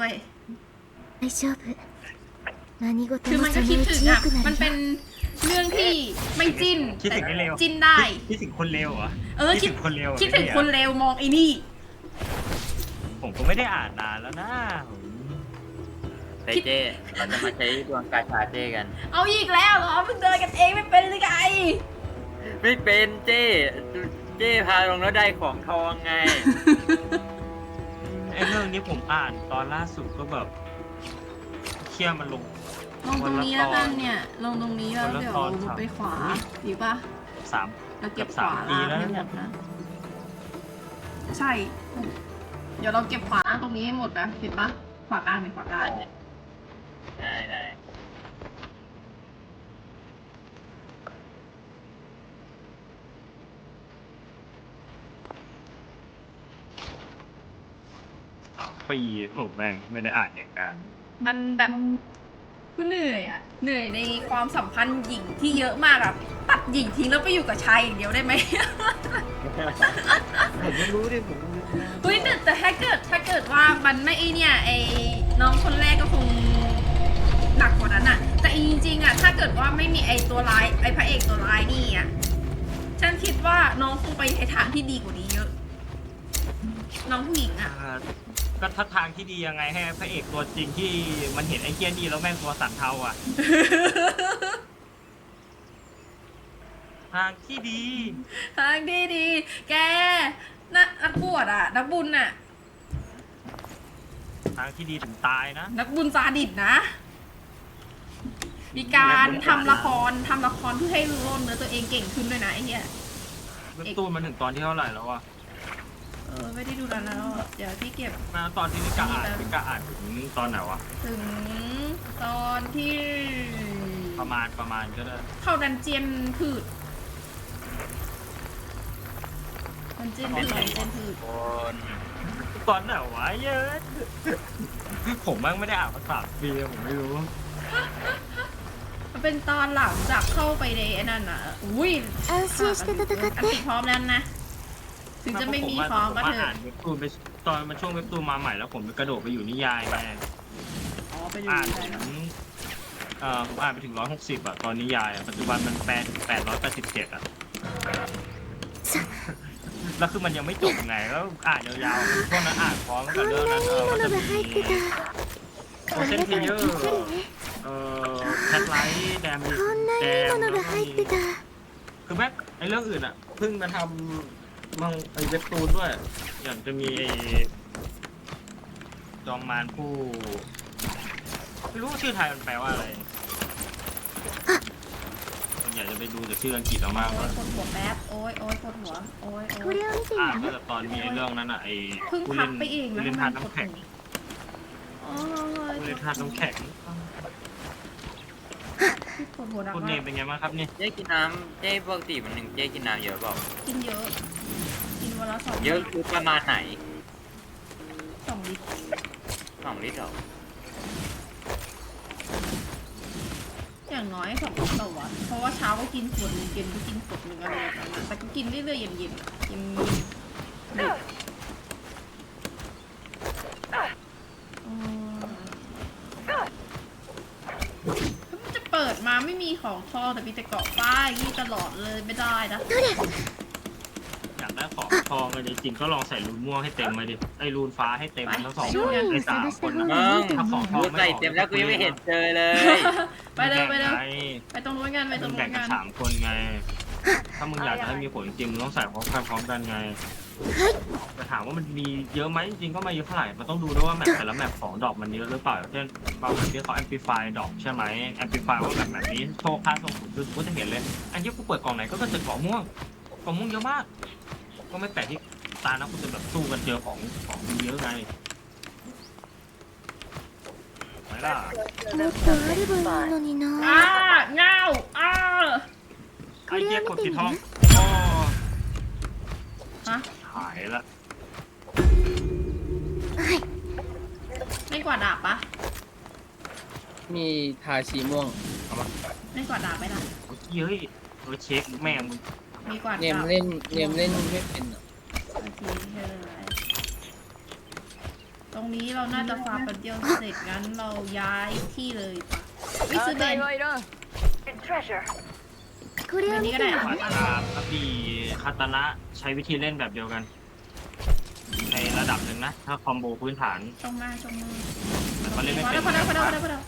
ด้วย 大丈夫何事 คือ も มัน そ ก็ の คิด う ถึ ち ง 良 อ่ะ くな มัน る เป็น よ เรื่องที่ไม่จิ้น คิด แต่ ถึงไม่เร็ว จิ้นได้ คิดถึงคนเร็วเหรอ เออ คิ คิ ด ด ถึงคนเร็วเหรอ คิดถึง เนี่ย คนเร็วมองไอ้นี่ ผมก็ไม่ได้อ่านนานแล้วนะผม เฮ้ยเจ้เราจะมาใช้ดวงกาชาเจ้กัน เอาอีกแล้วเหรอเพิ่งเดินกันเองไม่เป็นหรือไง ไม่เป็นเจ้เจ้พาลงแล้วได้ของทองไง ไอ้เรื่องนี้ผมอ่านตอนล่าสุดก็แบบเครียดมันลง ลงตรงนี้แล้วกันเนี่ย ลงตรงนี้แล้วคนละเดี๋ยวตอนลงไปขวาครับดีป่ะสามเราเก็บเกือบขวาสามปีล่างแล้วให้หมเนี่ยดนะ ใช่ เดี๋ยวเราเก็บขวาล่างตรงนี้ให้หมดนะ เห็นปะขวากลางเป็นขวากลางได้ได้ ปีผมแม่งไม่ได้อ่านอย่างกันมันแบบกูเหนื่อยอะ เหนื่อยในความสัมพันธ์หญิงที่เยอะมากอะตัดหญิงทิ้งแล้วไปอยู่กับชายอย่างเดียวได้ไหม ผมไม่รู้ดิผมเฮ้ยแต่แต่ถ้าเกิดถ้าเกิดว่ามันไม่ไอเนี่ยไอน้องคนแรกก็คงหนักกว่านั้นอะแต่จริงๆอะถ้าเกิดว่าไม่มีไอตัวร้ายไอพระเอกตัวร้ายนี่อะฉันคิดว่าน้องคงไปในทางที่ดีกว่านี้เยอะ น้องผู้หญิงอะอ่า ก็ทักทางที่ดียังไงให้พระเอกตัวจริงที่มันเห็นไอ้เกียนี่แล้วแม่งตัวสั่นเทาอะ ทางที่ดี ทางที่ดี แกนะนักบวชอะนักบุญอะทางที่ดีถึงตายนะ นักบุญซาดิสนะ มีการทำละครทำละครเพื่อให้รู้ว่าเนื้อตัวเองเก่งขึ้นด้วยนะไอ้เหี้ย เว็บตูนมันถึงตอนที่เท่าไหร่แล้วอะ เออไม่ได้ดูแล้วนะเดี๋ยวพี่เก็บมาตอนที่นิกาอ่านนิกาอ่านถึงตอนไหนวะ ถึงตอนที่ประมาณประมาณก็ได้ เข้าดันเจียนผืดดันเจียนผืดดันเจียนผืดตอนไหนวะเยอะ ผมบ้างไม่ได้อ่านภาษาปีผมไม่รู้เป็นตอนหลังจากเข้าไปในอนั่นอะ อุ้ยอันตะกัพร้อมแล้วนะ ถึงจะไม่มีฟองก็เถอะเว็บตูนไปตอนมันช่วงเว็บตูนมาใหม่แล้วผมไปกระโดดไปอยู่นิยายมาอ๋อไปดูอ่านได้ถึเออผมอ่านไปถึงร้อยหกสิบอะตอนนิยายปัจจุบันมันแปดแปดร้อยแปดสิบเจ็ดอะแล้วคือมันยังไม่จบไงแล้วอ่านยาวๆช่วงนั้นอ่านพร้อมกับเรื่องนั้นเออมันจะมีโอเซนเทเยอร์เออแคทไลท์แดมดิแดมแล้วก็คือแม้งไอเรื่องอื่นอะเพิ่งมาทำ มังไอเว็บตูนด้วย อย่างจะมีไอจอมมารผู้ไม่รู้ว่าชื่อไทยมันแปลว่าอะไรอยากจะไปดูแต่ชื่ออังกฤษเอามากกโยปวดหัวแป๊บ โอ้ยโอ้ยปวดหัว โอ้ยโอ้เรื่องจริงอ่านแต่ตอนมีเรื่องนั้นอะไอ้พึ่งผู้พัเล่กนไปเองผู้แล้วเล่นทานน้ำแข็งโอ้ยผู้เล่นทานน้ำแข็งกคุณเนมากเป็นไงบ้างครับเนี่ยเจ๊กินน้ำเจ๊ปกติวันหนึ่งเจ๊กินน้ำเยอะเปล่ากินเยอะ วันละสองเยอะคือประมาณไหนสองลิตรสองลิตรเหรออย่างน้อยสองลิตรต่อวัน เพราะว่าเช้าก็กินขวดหนึงเย็นก็กินขวดหนึงอะไรแบบนั้นแต่ก็กินเรื่อยๆเย็นๆอะกินดึกอืมมันจะเปิดมาไม่มีของทองแต่มีแต่เกาะป้ายนี่ตลอดเลยไม่ได้นะอยากได้ ขอทองกันจริงๆก็ลองใส่รูนม่วงให้เต็มมาดิไอ้รูนฟ้าให้เต็มทั้งสองคนไอ้สามคนนะถ้าของทองไม่ใส่เต็มแล้วกูยังไม่เห็นเจอเลยไปเร็วไปเร็วไปตรงนู้นกันไปตรงนู้นกันงกันสามคนไง ถ้ามึงอยากจะให้มีผลจริงมึงต้องใส่พร้อมกันพร้อมกันไงแต่ถามว่ามันมีเยอะไหมจริงๆก็ไม่เยอะเท่าไหร่ มันต้องดูด้วยว่าแมปแต่ละแมปของดอกมันเยอะหรือเปล่าเช่นบางแมปที่เขาแอมพลิฟายดอกใช่ไหมแอมพลิฟายว่าแบบแมปนี้โชว์ค่าส่งสูงคือกูจะเห็นเลย อันที่กูเปิดกล่องไหนก็จะเจอกล่องม่วงกล่องม่วงเยอะมาก ก็ไม่แปลกที่ตานะกูจะแบบสู้กันเจอของของเยอะไงไหมล่ะ もっとあればいいのに อ่า な เงาอ่า ไอ้เจี๊ยกดผิดห้องอ๋อ ฮะ หายละ ไม่กวาดดาบปะ มีทาชีม่วง ไม่กวาดดาบไหมล่ะ เมื่อกี้เฮ้ยเออเช็คแม่มึง มีกวาด เนม ดาบ เล่นเนมเล่นไม่เป็นอะ โอเคเออตร รงนี้เราน่าจะฟาร์มแป๊บเดียวเสร็จงั้นเราย้ายที่เลยปะวิซื้อเบน これを見てみる คาตานาพระบีคาตานะใช้วิธีเล่นแบบเดียวกัน ในระดับหนึ่งนะ ถ้าคอมโบพื้นฐาน ตรงมาตรงมา แต่ก็เล่นไม่ พอ เป็ แล้ น วพอแล้วพอแล้วพอแล้วพอแล้ว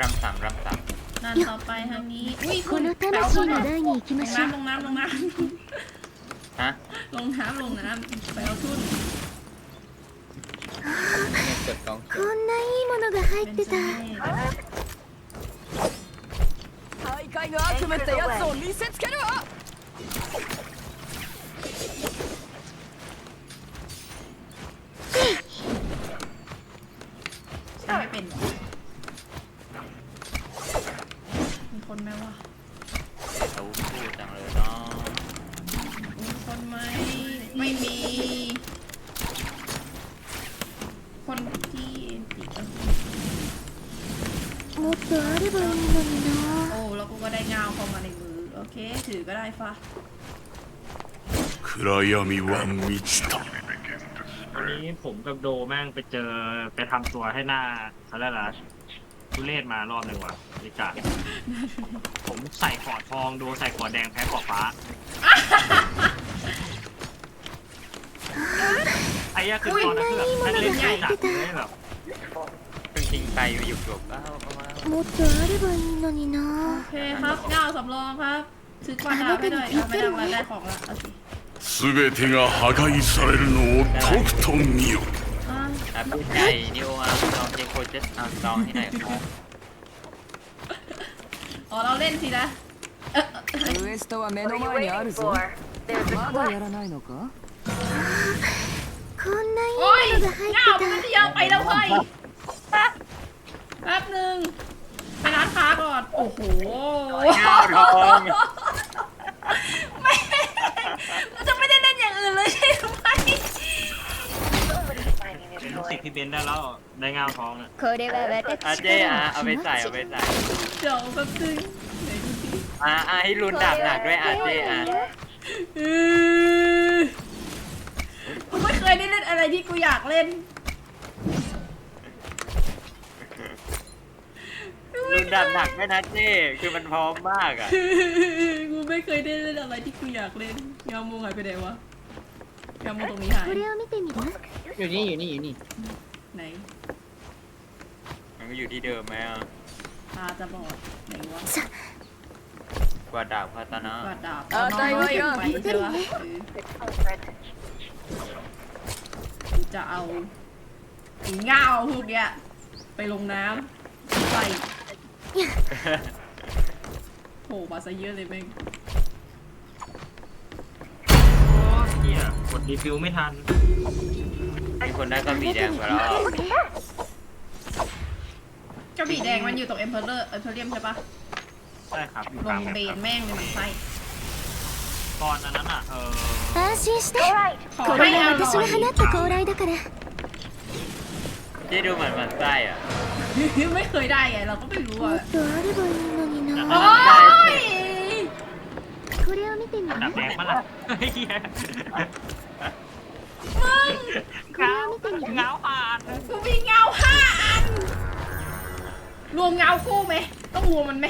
รำสามรำสาม นั่นต่อไปทางนี้ อุ้ย この魂の台に行き ล ま ง しょう น้ำลงน้ำลงน้ ฮะ ำลงน้ำลงน้ำไปเอาทุน เนี่ยกดกอง こんないいものが入 เป็ っ น て เส た น่ห์ 大会の悪夢ってやつを見せつけるわ ไม่มี คนที่ติด もっとあればいいのにな โอ้แล้วกูก็ได้เงาเข้ามาในมือ โอเค ถือก็ได้ฟะ 暗闇は満ちた วันนี้ผมกับโดแม่งไปเจอไปทำตัวให้หน้าอะไรล่ะทุเรศมารอบหนึ่งว่ะนิกาผมใส่กอดทองโดใส่กอดแดงแพ้กอดฟ้า อ้เหี้ยคือตอนนั้นคือแบบแม่งเล่นใหญ่จัดเลยแบบ เพิ่งทิ้งไปหยุดจบอ้าวเอามา もっとあればいいのに โอ な เคครับเงาสำรองครับ ซื้อกวาดดาวไปเลยเอาไม่ได้มาได้ของละโอเค 全てが破壊されるのをとくと見よ อ่า อ่ะพูดใหญ่นิวอาร์มสตรองเจโคเจสอาร์มสตรองที่ไหนครับ อ๋อเราเล่นสินะเออเออ ウエストは目の前にあるぞまだやらないのか こんないい โอ้ย ものが入 เงา って มัน た จะยาวไปแล้วเฮ้ยแป๊บหนึ่งไปร้านค้าก่อน โอ้โห เงาทอง ไม่เราจะไม่ได้เล่นอย่างอื่นเลยใช่ไหม เป็นลูกศิษย์พี่เบนได้แล้วได้งาทองเนี่ย これは อ่ะ 私 เจ๊ か อ่ะ ら เอา の ไป 気 ใส่ 持 เอา ち ไปใส่ เดี๋ยวแป๊บนึงไหนดูสิ อ่ะอ่ะให้รุนดาบหนักด้วยอ่ะเจ๊อ่ะ เออ เล่น รุนดาบหนักด้วยนะเจ๊คือมันพร้อมมากอ่ะ กูไม่เคยได้เล่นอะไรที่กูอยากเล่นยามูหายไปไหนวะยามูตรงนี้หาย これを見てみる อยู่นี่อยู่นี่อยู่นี่ ไหน มันก็อยู่ที่เดิมไหมอ่ะ ตาจะบอดไหนวะ กว่าดาบคาตานะ กวาดดาบ あ น้อง だい เก็บ ぶ ไป よ ใช่ปะเออกู จะเอาไอ้เงาพวกเนี้ยไปลงน้ำใส่โผล่มาซะเยอะเลยแม่งโอ้เนี่ยกดรีฟิวไม่ทันมีคนได้กระบี่แดงไปแล้วกระบีแดงมันอยู่ตรงเอ็มเพลเลอร์เอ็มเพลเลียมใช่ปะใช่ครับลงเบนแม่งเลยมันไส้ ตอนอันนั้นอ่ะเออ 安心して ขอ こ ให้ れ เอา が หน่ 私 อ が ย 放った高麗だから เจ๊ดูเหมือนมันไส้อ่ะ ไม่เคยได้ไงเราก็ไม่รู้ も อ่ะ っとあればいいのに โอ้ ない ย これを見てみ ดับ る แดงมาละเฮีย これを見てみる เงาผ่าน กูมีเงาห้าอัน รวมเงาคู่ไหม ต้องรวมมันไหม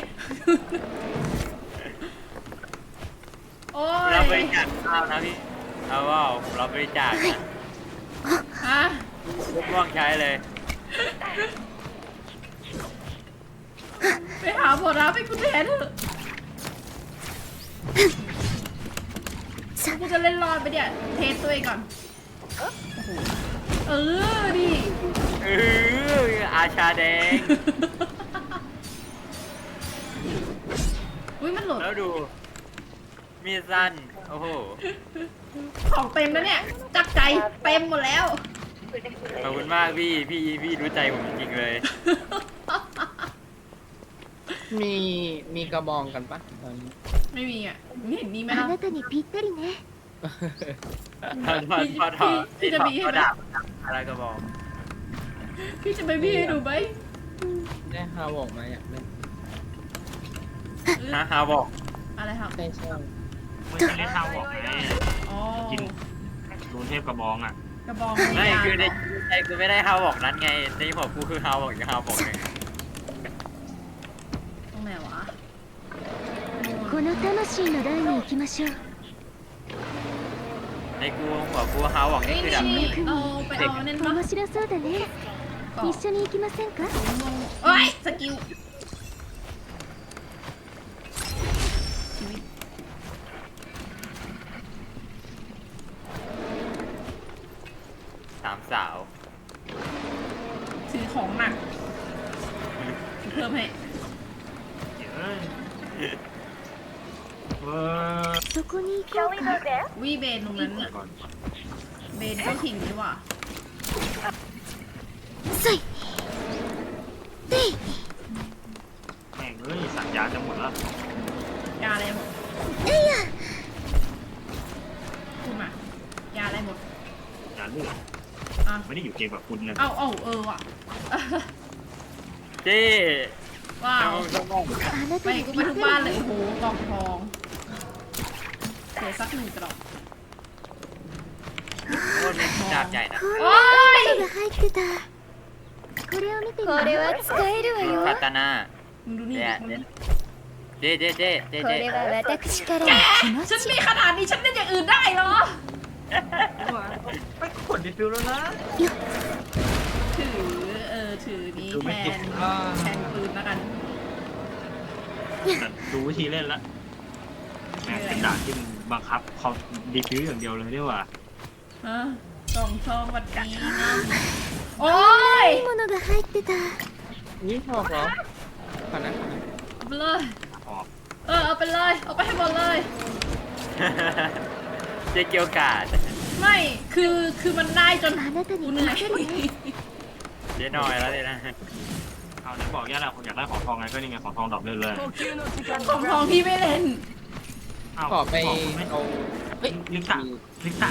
โอ้เราบยริจาคข้าวนะพี่เอาว่าเราบริจาคนะฮะทุกม่วงใช้เลยไปหาผลลัพธ์ให้กูแทนเถอะกูจะเล่นรอดไปเนี่ย เทสตัวเองก่อนโอ้โหเออดิเอออาชาแดง อุ้ยมันหลุดแล้วดู มีดสั้น โอ้โห ของเต็มแล้วเนี่ย จักใจเต็มหมดแล้ว ขอบคุณมากพี่ พี่ พี่รู้ใจผมจริงๆเลย มีมีกระบองกันปะตอนนี้ ไม่มีอ่ะไม่เห็นมีไหม あ ล่ะ なたにぴったりね พอพอพอถอด พี่จะมีให้ พอ ไหม ดาบอะไรก็บอก พี่จะไปพี่ให้ดูไหม ได้ฮาวอกมาอยากเล่น ฮะฮาบอก อะไรครับ ได้ช่าง มึงจะเล่นทางบอกไง อ๋อ กิน รูนเทพกระบองอ่ะ กระบอง ไม่ ยาว คือในใจกูไม่ได้ฮาวบอกนั้นไงในหัวกูคือฮาวบอกอย่างฮาวบอกไง ตรงไหนวะ この魂の台に行きましょう ในกูหัวกูฮาวบอก เฮ้ นี่ ย คือแบบ นี่เอาไปเอาเน้นปะ 面白そうだね เกาะ 一緒に行きませんか เอ้ยสกิล สามสาว ถือของหนักเพิ่มให้ เอ้ยเว้ย そこに行こうか วีเบนตรงนั้นน่ะ ก่อน เบนเจ้าถิ่นนี่หว่า เกมแบบคุณนะ เอาเอาเออว่ะ เจ้ ว้าว ต้องต้อง あな ไป たに กู ぴ ไป っ ทุก た บ้าน り เลย ね โอ้โหกล่องทองเสียสักหนึ่งกล่อง โคตรเป็นดาบใหญ่นะ こん โอ้ย なのが入ってたこれを見てみこれは使えるわ คาตาน่า มึงดูนี่ เนี่ย มึงดูนี่ เจ้เจ้เจ้เจ้เจ้ 私から แกฉันมีขนาดนี้ฉันเล่นอย่างอื่นได้เหรอ ไปกดดิฟิวแล้วนะ ถือ เออ ถือนี้ ดู แท ไม่ติด น อ่า แทนปืนแล้วกัน แต่ดูวิธีเล่นละแม่งเป็นด่านที่มันบังคับเขาดิฟิวอย่างเดียวเลยดีกว่า ฮะกล่องทองวัดดีนะโอ้ย いいものが入ってた นี่พอเหรอขนาดนั้น เอาไปเลย ออก เออ เอาไปเลย เอาไปให้หมดเลย เจ้เกียวกาด ไม่ คือ คือมันได้จน あなた กู に เหนื่อย ぴったりね เจ๊น้อยแล้วเลนะเอาไหนบอกย่าละคนอยากได้ของทองไงก็นี่ไงของทองดอกเรื่อยของทองพี่ไม่เล่นเอาขอไปไม่เอาเฮ้ลิซ่าลิซ่า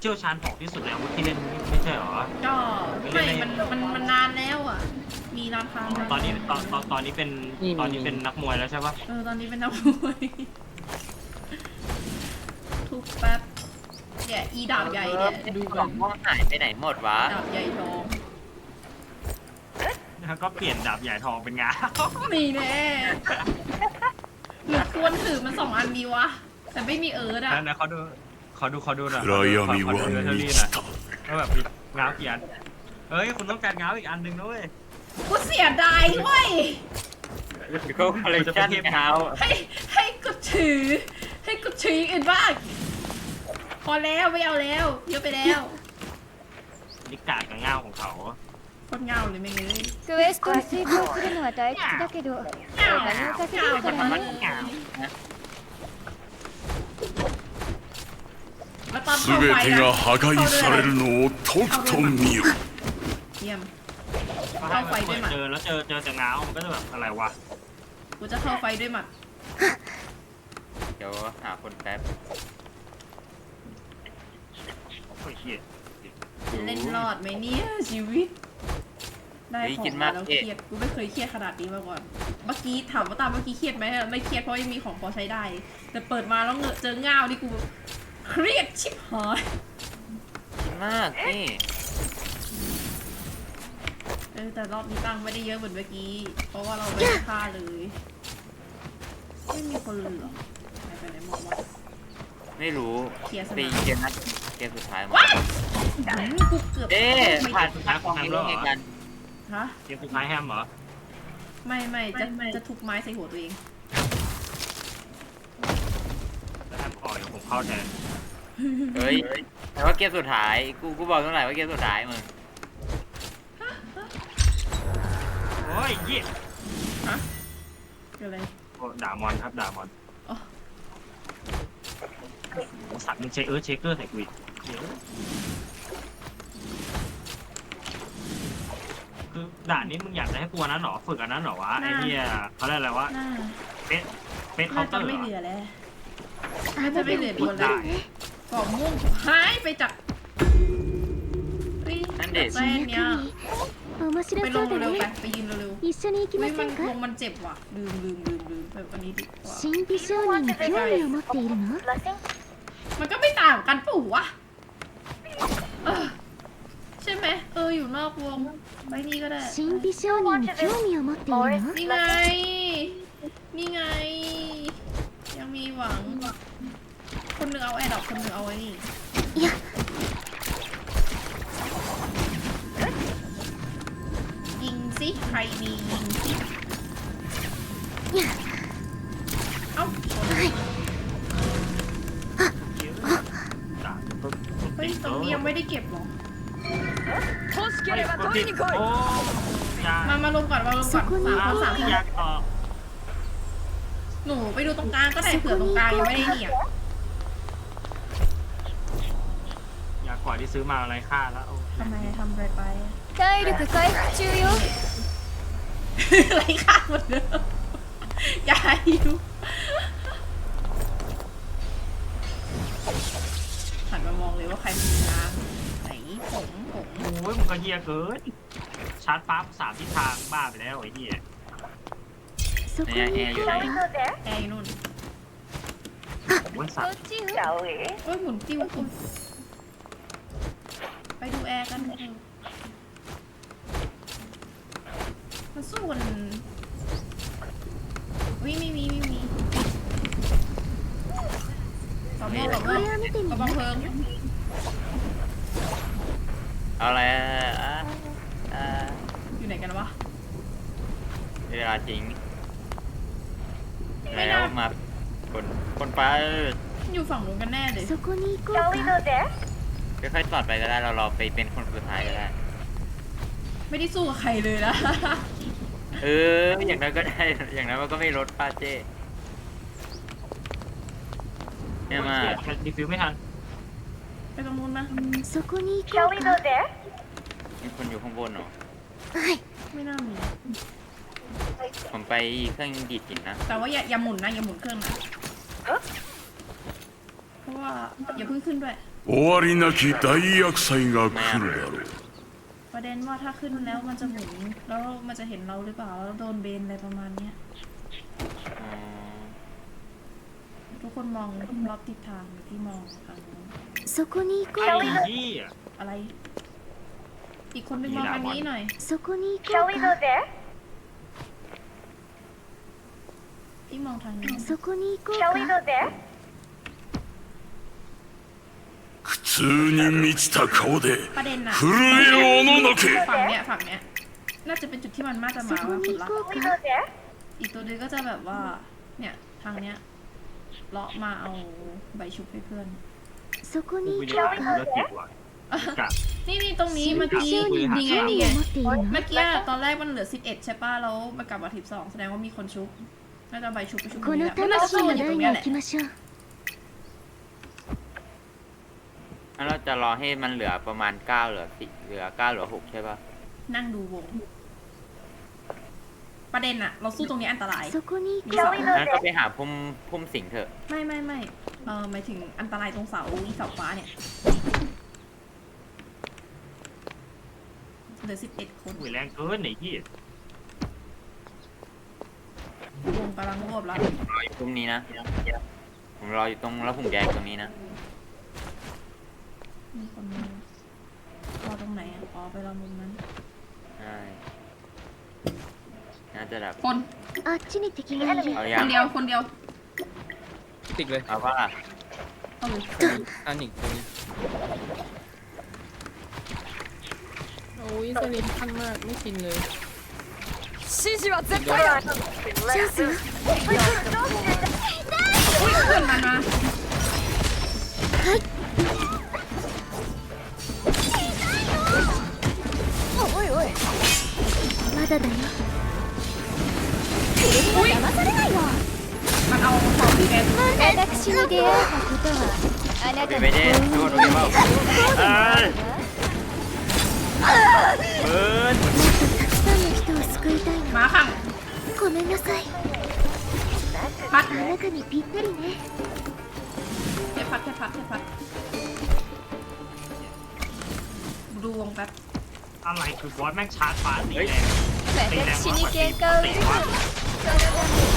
เชี่ยชาญของที่สุดแล้วที่เล่นไม่ใช่เหรอ ก็ไม่มันมันนานแล้วอะ มีนานคอตอนนี้ตอนตอนตอนนี้เป็นตอนนี้เป็นนักมวยแล้วใช่ปะเออตอนนี้เป็นนักมวยทุกแป๊บเนี่ยอีดาบใหญ่เนี่ยดูก่อนว่าหายไปไหนหมดวะดาบใหญ่ทอง แล้วก็เปลี่ยนดาบใหญ่ทองเป็นงา มีแน่หรือควรถือมันสองอันดีวะ แต่ไม่มีเอิร์ดอะ แล้วนะเขาดูเขาดูเขาดูหน่อย 暗闇 เขาดู は เทอ 満 รี่ ち หน่อย た ว่าแบบมีง้าวกี่อันเอ้ยคุณต้องการง้าวอีกอันหนึ่งนะเว้ย กูเสียดายเว้ย เขาคอลเลคชันเท้า ให้ให้กูถือ ให้กูถืออย่างอื่นบ้าง พอแล้วไม่เอาแล้ว เยอะไปแล้ว ลิกากับง้าวของเขา โคนเงาเลยไม่เลย クエストに成功するのは大吉だけどお金を稼げるからね แล้วตอนเข้า 全 ไฟ て นะ が破壊されるのをとくと見よ เยี่ยม ก็ให้มันเปิดเจอแล้วเจอเจอแต่ง้าวมันก็จะแบบอะไรวะ กูจะเข้าไฟด้วยหมัด เดี๋ยวหาคนแป๊บ โอ้ยเฮีย จะเล่นรอดไหมเนี่ยชีวิต ได้ของมาแล้วเครียดกูไม่เคยเครียดขนาดนี้มาก่อน เมื่อกี้ถามว่าตามเมื่อกี้เครียดไหมไม่เครียดเพราะยังมีของพอใช้ได้ แต่เปิดมาแล้วเงอะเจอเงานี่กูเครียดชิบหายคิดมากนี่เออแต่รอบนี้ตังค์ไม่ได้เยอะเหมือนเมื่อกี้ เพราะว่าเราไม่ได้ค่าเลยไม่มีคนเลยเหรอหายไปไหนหมดวะ ไม่รู้เคลียร์สตีนามเกมนัดเกมสุดท้ายมาว้ายกูเกือบเอ๊ะไม่ผ่านได้สุดท้ายของนี้ได้ไงกัน ฮะ เกมสุดท้ายแฮมเหรอ ไม่ไม่จะจะทุบไม้ใส่หัวตัวเองแต่แฮมออกเดี๋ยวผมเข้าแทนเฮ้ยแต่ว่าเกมสุดท้าย กู กูบอกตั้งหลายว่าเกมสุดท้ายมึง โอ้ยเยี่ยเกิดอะไร โอ้ด่ามอนครับด่ามอนอ๋อ โอ้โหสัตว์มันเช็คเออเช็คเกอร์ใส่กูอีกเหี้ยคือด่านนี้มึงอยากจะให้กูอันนั้นเหรอฝึกอันนั้นเหรอวะไอ้เหี้ยเขาเรียกอะไรวะ น่า เป็ดเป็ดเคา น่า น์เต จะ อร์ ไม่ เหร เหลื อ อแล้ว あ น่า な จะ た ไม่ に เหลือ ぴ ตัว っ แล้ た ว りね กล่องม่วงหายไปจากเฮ้ย นั่นเด็ แฟนเนี่ย 面白 ไปล そ ง うだ เร็วๆไป ね ไปยืนเร็ว 一緒に行き ๆ ま เฮ้ย せ มัน ん ล か งมันเจ็บว่ะลืมลืมลืมลืมไปอันนี้ดีกว่า 神秘商人に興味を持っているの มันก็ไม่ต่างกันปู่วะเออ อ อยู่นอกวงไปนี่ก็ได้ 神秘商人に興味を持っているの นี่ไง นี่ไง ยังมีหวัง คนหนึ่งเอาแอร์ดอกคนหนึ่งเอาไว้นี่ いや ยิงสิ ใครมียิงสิเอ้าชน ด่าปุ๊บ เฮ้ยตรงนี้ยังไม่ได้เก็บหรอ โอ้ยา มา มารวมก่อน มารวมก่อนสามคนสามคน อยากต่อ หนูไปดูตรงกลางก็ได้เผื่อตรงกลางยังไม่ได้เนี่ย อยากกว่าที่ซื้อมาอะไรค่าแล้วโอ้ ทำไมทำอะไรไป 体力回復中よ ไรค่าหมดเดิมอย่าหิวหันมามองเลยว่าใครมีน้ำ ไหนผมผม โหมึงก็เฮียเกิน ชาร์จปั๊บสามทิศทางบ้าไปแล้วไอ้เหี้ย そこ เนี่ย に แอร์อยู่ไหน แอร์อยู่นู่น ผมว่าสัตว์ เอ้ยหมุนติ้วคุณไปดูแอร์กันเถอะมันสู้กันวิไม่มีไม่มีต่อมอต่อม こ อ れを見てみ กระ る บองเพลิง เ อาอะไรอ่ะอ่ะอ่ะ อยู่ไหนกันวะ เวลาจริง ไม่ แล้ น่า วมาคนคนไป อยู่ฝั่งนู้นกันแน่เลย そこに行こうか ค่อยๆตอดไปก็ได้เรารอไปเป็นคนสุดท้ายก็ได้ ไม่ได้สู้กับใครเลยนะ เออ อย่างนั้นก็ได้ อย่างนั้นมันก็ไม่ลดป้าเจ้เนี่ยมา รีฟิวไม่ทัน ไปตรงนู้นนะ そこに行こうか มีคนอยู่ข้างบนเหรอ はい ไม่น่ามี ผมไปเครื่องดีดหินนะ แต่ว่าอย่าอย่าหมุนนะอย่าหมุนเครื่องนะเพราะว่าอย่าเพิ่งขึ้นด้วย 終わりなき大厄災が来るだろう ประเด็นว่าถ้าขึ้นแล้วมันจะหมุนแล้วมันจะเห็นเราหรือเปล่าแล้วโดนเบนอะไรประมาณเนี้ย อ๋อ ทุกคนมองรอบทิศทางที่มองทางนู้น そこに行こ ไอ้ うか เหี้ย อะไร อีกคนนึงมองทางนี้หน่อย そこに行こうか ที่มองทางนี้ そこに行こうか苦痛に満ちた顔で ประเด็นน่ะ 震えをおののけ ฝั่งเนี้ยฝั่งเนี้ยน่าจะเป็นจุดที่มันน่าจะ そ มา こ ว่า に สุด 行 ละ こうか อีกตัวนึงก็จะแบบว่า เนี่ยทางเนี้ยเลาะมาเอาใบชุบให้เพื่อน そこ กู に ไป 行 ดู こう อ่าน か ธุรกิจว่ะกะ นี่นี่ตรงนี้เมื่อ 神秘 กี้ 商人に นี่ไง 興 นี่ 味 ไง を持っているの เมื่อกี้ตอนแรกมันเหลือ 11 ใช่ป่ะแล้วมันกลับมา12แสดงว่ามีคนชุบ น่าจะเอาใบชุบไปชุบต こ รงนี้ の แหละมันน่าจะ 魂 สู้ の กันอยู่ต 台 รง に เนี้ย 行 แหละ きましょう แล้วเราจะรอให้มันเหลือประมาณเก้าเหลือสิเหลือเก้าเหลือหกใช่ป่ะ นั่งดูวง ประเด็นอะเราสู้ตรงนี้อันตราย そこに行 มี こう เสา งั้นก็ไปหาพุ่มพุ่มสิงเถอะ ไม่ไม่ไม่เออหมายถึงอันตรายตรงเสาอีเสาฟ้าเนี่ยเหลือ 11 คน อุ้ยแรงเกินไอ้เหี้ยว งกำลังรวบแล้ว รออยู่ตรงนี้นะ ผมรออยู่ตรงแล้วผมแดงตรงนี้นะ มีคนมารอตรงไหนอะอ๋อไปรอมุมนั้น ใช่ น่าจะแบบ คน あっちに敵がいる เอา ค ยัง นเดียวคนเดียว ติดเลย เอาว่า เอาเลย อันอีกตรงนี้โอ้ยสลิมขั้นมากไม่ชินเลย 指示は絶対だチャンスよ อุ้ยเพื่อนมันมา まだだよ 私に出会えたことはあな เป็ た น の ไปได้ดูดูได้เปล่าเอ้ยเบิร์น たくさんの人を救いたい มาขัง のごめんなさい พัด あなたにぴったりね แค่พัดแค่พัดแค่พัด ดูวงแป๊บ อะไรคือบอสแม่งชาร์จฟ้าตี เฮ้ย แรงตีแรง 私に喧嘩を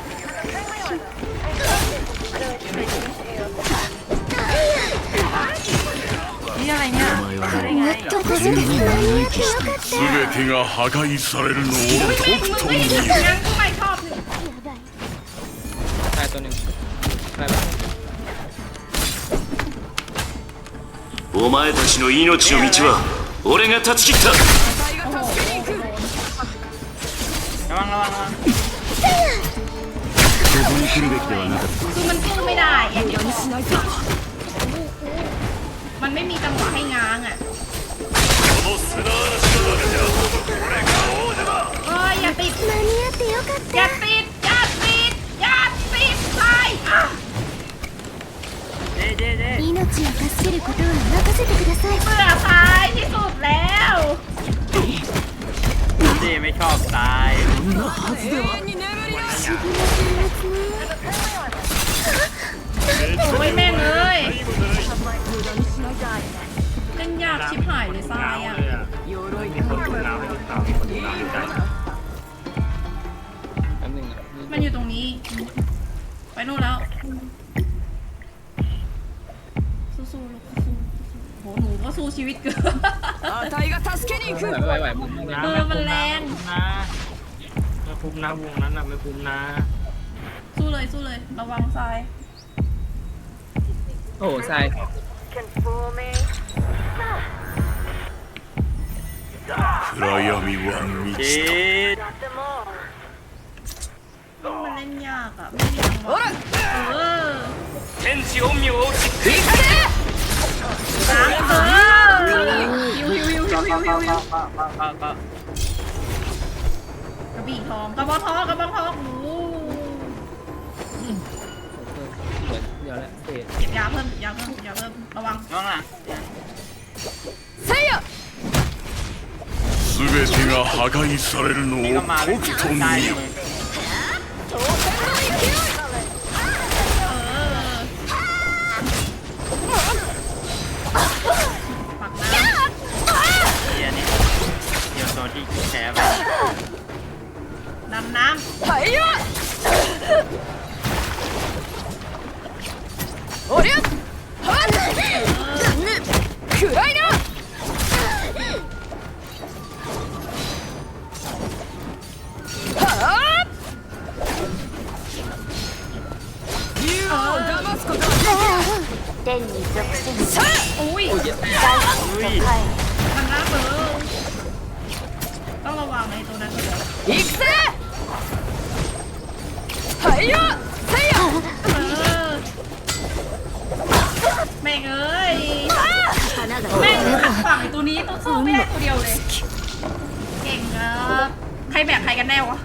เนี่ย もっとこそで間に合ってよかった全てが破壊されるのをとくと見よ งั้นกูไม่ชอบหนึ่ง やばい ตายตัวหนึ่งตายปะ お前たちの命の道は俺が断ち切った ระวังระวังระวัง คือมันสู้ไม่ได้อย่างเดียว มันไม่มีจังหวะให้ง้างอ่ะเอ้ยอย่าติด 間に合ってよかっ อย่าติด อย่าติด อย่าติดไปอ่ะ เจ๊เจ๊เจ๊ た命を助けることは任せてください เบื่อท้ายที่สุดแล้ว เจ๊ไม่ชอบตาย โอ้ยแม่งเอ้ยเล่นยากชิบหายเลยทรายอ่ะ เลยอะมีคนดูน้ำให้ลูกสาวมีคนดูน้ำให้ใจ แป๊บหนึงนะ มันอยู่ตรงนี้ ไปโน่นแล้ว สู้ๆลูกสู้ๆโหหนูก็สู้ชีวิตเกิน あたいが助けに行く ไหวไหวไหวมึงมึง เออมันแรง นะไม่คุ้มนะวงนั้นน่ะไม่คุ้มนะ สู้เลยสู้เลย ระวังทราย โอ้โหทราย 暗闇は満 เจ๊ ちた มันเล่นยากอ่ะ ไม่มีจังหวะเออ 天地陰陽を打ち ล้างเออฮิวฮิวฮิวฮิวฮิวฮิวฮิว ก็ก็ก็ กระบี่ทอง กระบอกทองกระบอกทองหนู เหมือนเ ดี๋ยวแหละเศษ เก็บยาเพิ่มเก็บยาเพิ่มเก็บยาเพิ่ม ระวัง ระวังอ่ะ 全てが破壊されるの นี่ を ก็มา と เป็น くと ตาย 見 อยู่ よ เต้นอีกเกืสิ้นอุ้ยได้จบให้มันน่าเบอต้องระวังไอ้ตัวนั้นด้วยอีกซิเฮ้ยเฮ้ยแม่งเอ้แม่งฝั่งตัวนี้ต้องม่ไตัวเดียวเลยเก่งครับใครแบกใครกันแน่วะ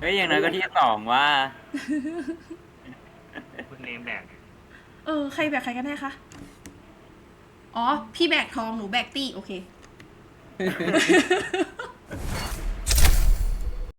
เฮ้ยอย่างนั้นก็ที่สองว่า แบกเออใครแบกใครกันแน่คะ อ๋อ พี่แบกทองหนูแบกตี้ โอเค